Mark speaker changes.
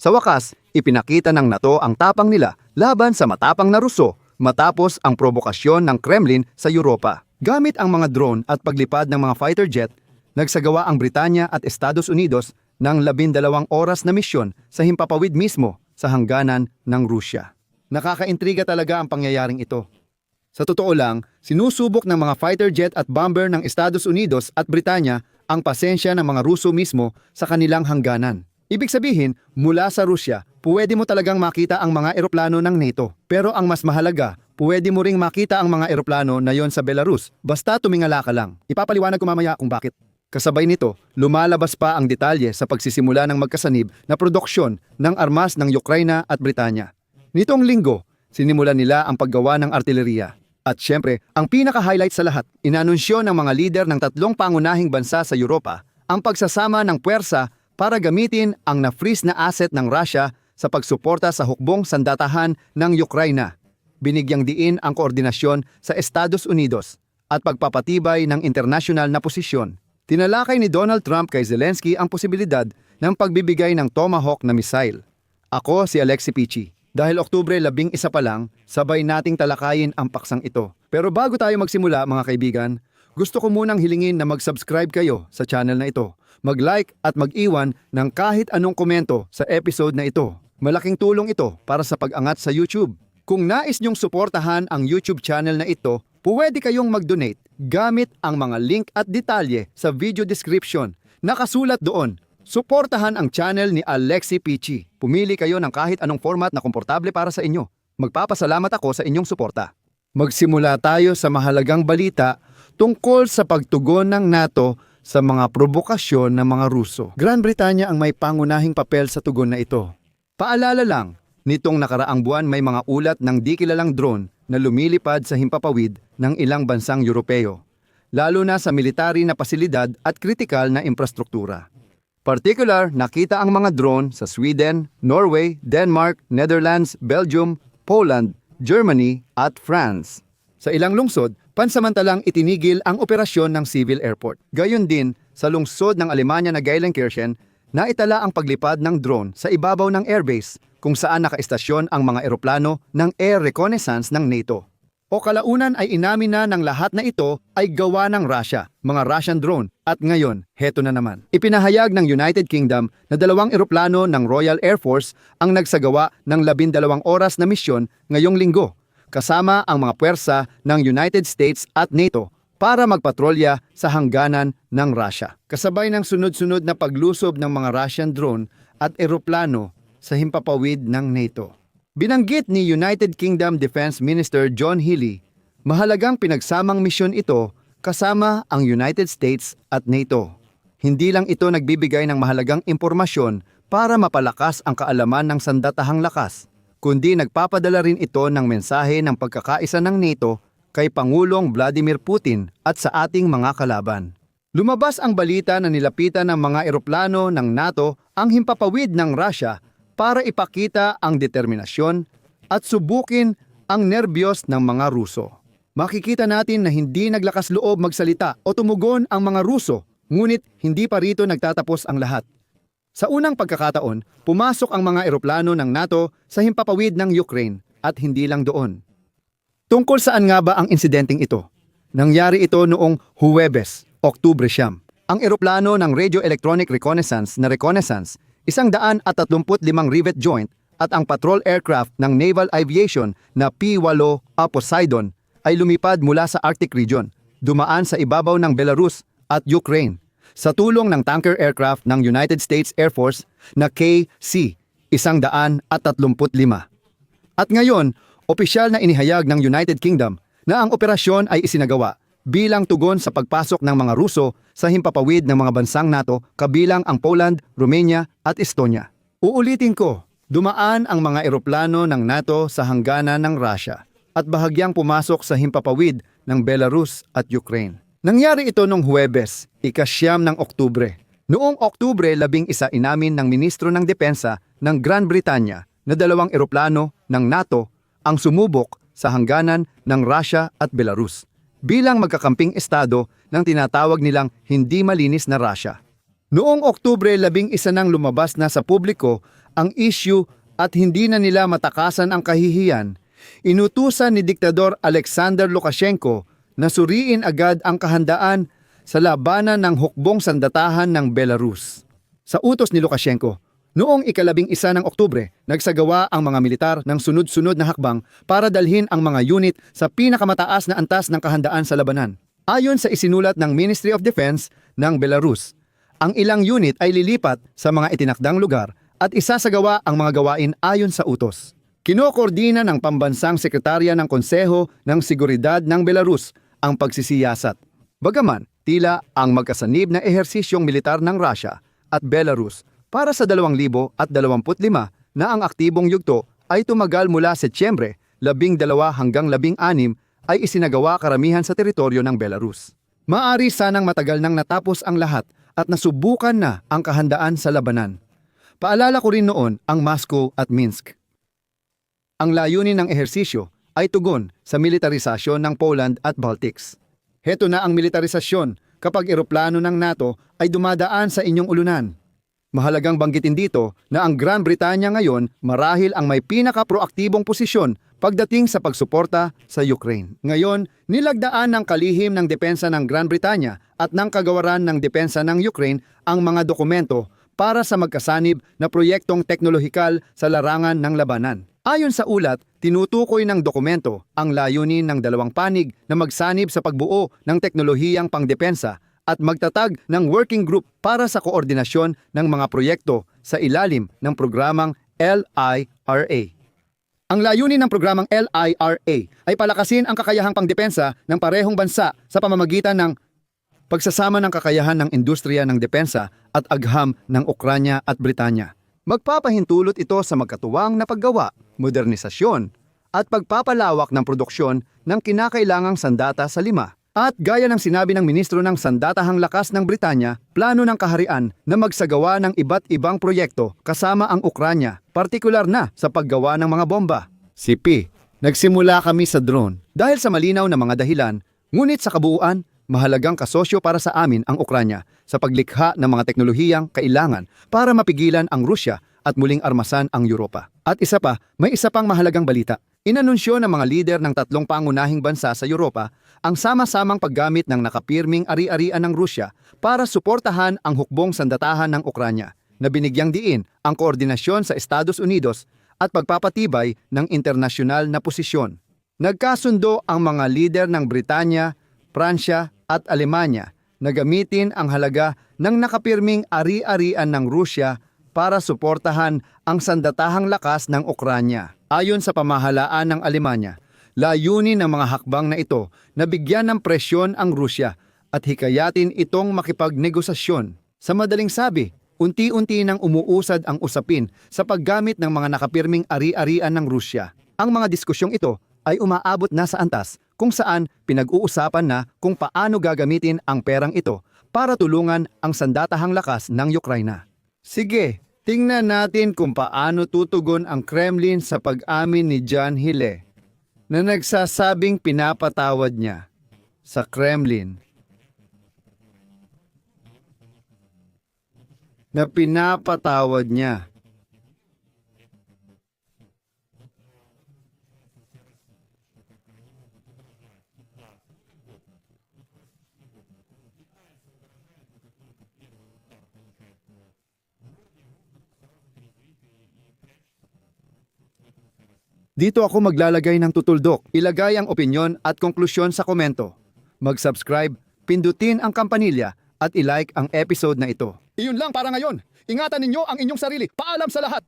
Speaker 1: Sa wakas, ipinakita ng NATO ang tapang nila laban sa matapang na Ruso matapos ang provokasyon ng Kremlin sa Europa. Gamit ang mga drone at paglipad ng mga fighter jet, nagsagawa ang Britanya at Estados Unidos ng labindalawang oras na misyon sa himpapawid mismo sa hangganan ng Rusya. Nakakaintriga talaga ang pangyayaring ito. Sa totoo lang, sinusubok ng mga fighter jet at bomber ng Estados Unidos at Britanya ang pasensya ng mga Ruso mismo sa kanilang hangganan. Ibig sabihin, mula sa Rusya, pwede mo talagang makita ang mga eroplano ng NATO. Pero ang mas mahalaga, pwede mo ring makita ang mga eroplano na yon sa Belarus. Basta tumingala ka lang. Ipapaliwanag ko mamaya kung bakit. Kasabay nito, lumalabas pa ang detalye sa pagsisimula ng magkasanib na produksyon ng armas ng Ukraina at Britanya. Nitong linggo, sinimulan nila ang paggawa ng artilleriya. At syempre, ang pinaka-highlight sa lahat, inanunsyo ng mga lider ng tatlong pangunahing bansa sa Europa ang pagsasama ng puwersa para gamitin ang na-freeze na asset ng Russia sa pagsuporta sa hukbong sandatahan ng Ukraina. Binigyang diin ang koordinasyon sa Estados Unidos at pagpapatibay ng internasyonal na posisyon. Tinalakay ni Donald Trump kay Zelensky ang posibilidad ng pagbibigay ng Tomahawk na missile. Ako si Alexi Pichi. Dahil Oktubre labing isa pa lang, sabay nating talakayin ang paksang ito. Pero bago tayo magsimula mga kaibigan, gusto ko munang hilingin na mag-subscribe kayo sa channel na ito. Mag-like at mag-iwan ng kahit anong komento sa episode na ito. Malaking tulong ito para sa pag-angat sa YouTube. Kung nais nyong suportahan ang YouTube channel na ito, pwede kayong mag-donate gamit ang mga link at detalye sa video description. Nakasulat doon Suportahan ang channel ni Alexi Pichi. Pumili kayo ng kahit anong format na komportable para sa inyo. Magpapasalamat ako sa inyong suporta. Magsimula tayo sa mahalagang balita tungkol sa pagtugon ng NATO sa mga provokasyon ng mga Ruso. Gran Britanya ang may pangunahing papel sa tugon na ito. Paalala lang, nitong nakaraang buwan may mga ulat ng di kilalang drone na lumilipad sa himpapawid ng ilang bansang Europeo, lalo na sa military na pasilidad at kritikal na infrastruktura. Particular, nakita ang mga drone sa Sweden, Norway, Denmark, Netherlands, Belgium, Poland, Germany at France. Sa ilang lungsod, pansamantalang itinigil ang operasyon ng civil airport. Gayon din, sa lungsod ng Alemanya na Geilenkirchen, naitala ang paglipad ng drone sa ibabaw ng airbase kung saan nakaistasyon ang mga eroplano ng air reconnaissance ng NATO. O kalaunan ay inamin na ng lahat na ito ay gawa ng Russia, mga Russian drone. At ngayon, heto na naman. Ipinahayag ng United Kingdom na dalawang eroplano ng Royal Air Force ang nagsagawa ng labindalawang oras na misyon ngayong linggo, kasama ang mga puwersa ng United States at NATO para magpatrolya sa hangganan ng Russia. Kasabay ng sunod-sunod na paglusob ng mga Russian drone at eroplano sa himpapawid ng NATO. Binanggit ni United Kingdom Defense Minister John Healey, mahalagang pinagsamang misyon ito kasama ang United States at NATO. Hindi lang ito nagbibigay ng mahalagang impormasyon para mapalakas ang kaalaman ng sandatahang lakas, kundi nagpapadala rin ito ng mensahe ng pagkakaisa ng NATO kay Pangulong Vladimir Putin at sa ating mga kalaban. Lumabas ang balita na nilapitan ng mga eroplano ng NATO ang himpapawid ng Russia para ipakita ang determinasyon at subukin ang nerbiyos ng mga Ruso. Makikita natin na hindi naglakas loob magsalita o tumugon ang mga Ruso, ngunit hindi pa rito nagtatapos ang lahat. Sa unang pagkakataon, pumasok ang mga eroplano ng NATO sa himpapawid ng Ukraine at hindi lang doon. Tungkol saan nga ba ang insidenteng ito? Nangyari ito noong Huwebes, Oktubre siyam. Ang eroplano ng Radio Electronic Reconnaissance na Reconnaissance, isang daan at 35 rivet joint at ang patrol aircraft ng Naval Aviation na P-8 A Poseidon ay lumipad mula sa Arctic region, dumaan sa ibabaw ng Belarus at Ukraine sa tulong ng tanker aircraft ng United States Air Force na KC, isang daan at 35. At ngayon, opisyal na inihayag ng United Kingdom na ang operasyon ay isinagawa bilang tugon sa pagpasok ng mga Ruso sa himpapawid ng mga bansang NATO kabilang ang Poland, Romania at Estonia. Uulitin ko, dumaan ang mga eroplano ng NATO sa hangganan ng Russia at bahagyang pumasok sa himpapawid ng Belarus at Ukraine. Nangyari ito noong Huwebes, ikasyam ng Oktubre. Noong Oktubre, labing isa inamin ng Ministro ng Depensa ng Gran Britanya na dalawang eroplano ng NATO ang sumubok sa hangganan ng Russia at Belarus bilang magkakamping estado ng tinatawag nilang hindi malinis na Russia. Noong Oktubre, labing isa nang lumabas na sa publiko ang issue at hindi na nila matakasan ang kahihiyan, inutusan ni Diktador Alexander Lukashenko na suriin agad ang kahandaan sa labanan ng hukbong sandatahan ng Belarus. Sa utos ni Lukashenko, noong ikalabing isa ng Oktubre, nagsagawa ang mga militar ng sunod-sunod na hakbang para dalhin ang mga unit sa pinakamataas na antas ng kahandaan sa labanan. Ayon sa isinulat ng Ministry of Defense ng Belarus, ang ilang unit ay lilipat sa mga itinakdang lugar at isasagawa ang mga gawain ayon sa utos. Kinokoordina ng pambansang sekretarya ng Konseho ng Seguridad ng Belarus ang pagsisiyasat. Bagaman, tila ang magkasanib na ehersisyong militar ng Russia at Belarus para sa 2025 na ang aktibong yugto ay tumagal mula Setyembre 12 hanggang 16 ay isinagawa karamihan sa teritoryo ng Belarus. Maari sanang matagal nang natapos ang lahat at nasubukan na ang kahandaan sa labanan. Paalala ko rin noon ang Moscow at Minsk. Ang layunin ng ehersisyo ay tugon sa militarisasyon ng Poland at Baltics. Heto na ang militarisasyon kapag eroplano ng NATO ay dumadaan sa inyong ulunan. Mahalagang banggitin dito na ang Gran Britanya ngayon marahil ang may pinaka-proaktibong posisyon pagdating sa pagsuporta sa Ukraine. Ngayon, nilagdaan ng kalihim ng depensa ng Gran Britanya at ng kagawaran ng depensa ng Ukraine ang mga dokumento para sa magkasanib na proyektong teknolohikal sa larangan ng labanan. Ayon sa ulat, tinutukoy ng dokumento ang layunin ng dalawang panig na magsanib sa pagbuo ng teknolohiyang pangdepensa at magtatag ng working group para sa koordinasyon ng mga proyekto sa ilalim ng programang LIRA. Ang layunin ng programang LIRA ay palakasin ang kakayahang pangdepensa ng parehong bansa sa pamamagitan ng pagsasama ng kakayahan ng industriya ng depensa at agham ng Ukranya at Britanya. Magpapahintulot ito sa magkatuwang na paggawa, modernisasyon, at pagpapalawak ng produksyon ng kinakailangang sandata sa lima. At gaya ng sinabi ng Ministro ng Sandatahang Lakas ng Britanya, plano ng kaharian na magsagawa ng iba't ibang proyekto kasama ang Ukranya, partikular na sa paggawa ng mga bomba. Si P. Nagsimula kami sa drone dahil sa malinaw na mga dahilan, ngunit sa kabuuan, mahalagang kasosyo para sa amin ang Ukranya sa paglikha ng mga teknolohiyang kailangan para mapigilan ang Rusya at muling armasan ang Europa. At isa pa, may isa pang mahalagang balita. Inanunsyo ng mga lider ng tatlong pangunahing bansa sa Europa ang sama-samang paggamit ng nakapirming ari-arian ng Rusya para suportahan ang hukbong sandatahan ng Ukranya na binigyang diin ang koordinasyon sa Estados Unidos at pagpapatibay ng internasyonal na posisyon. Nagkasundo ang mga lider ng Britanya, Pransya at Alemanya na gamitin ang halaga ng nakapirming ari-arian ng Rusya para suportahan ang sandatahang lakas ng Ukranya. Ayon sa pamahalaan ng Alemanya, layunin ng mga hakbang na ito na bigyan ng presyon ang Rusya at hikayatin itong makipagnegosasyon. Sa madaling sabi, unti-unti nang umuusad ang usapin sa paggamit ng mga nakapirming ari-arian ng Rusya. Ang mga diskusyong ito ay umaabot na sa antas kung saan pinag-uusapan na kung paano gagamitin ang perang ito para tulungan ang sandatahang lakas ng Ukraina. Sige, tingnan natin kung paano tutugon ang Kremlin sa pag-amin ni John Hille na nagsasabing pinapatawad niya sa Kremlin na pinapatawad niya. Dito ako maglalagay ng tutuldok. Ilagay ang opinyon at konklusyon sa komento. Mag-subscribe, pindutin ang kampanilya at ilike ang episode na ito. Iyon lang para ngayon. Ingatan ninyo ang inyong sarili. Paalam sa lahat!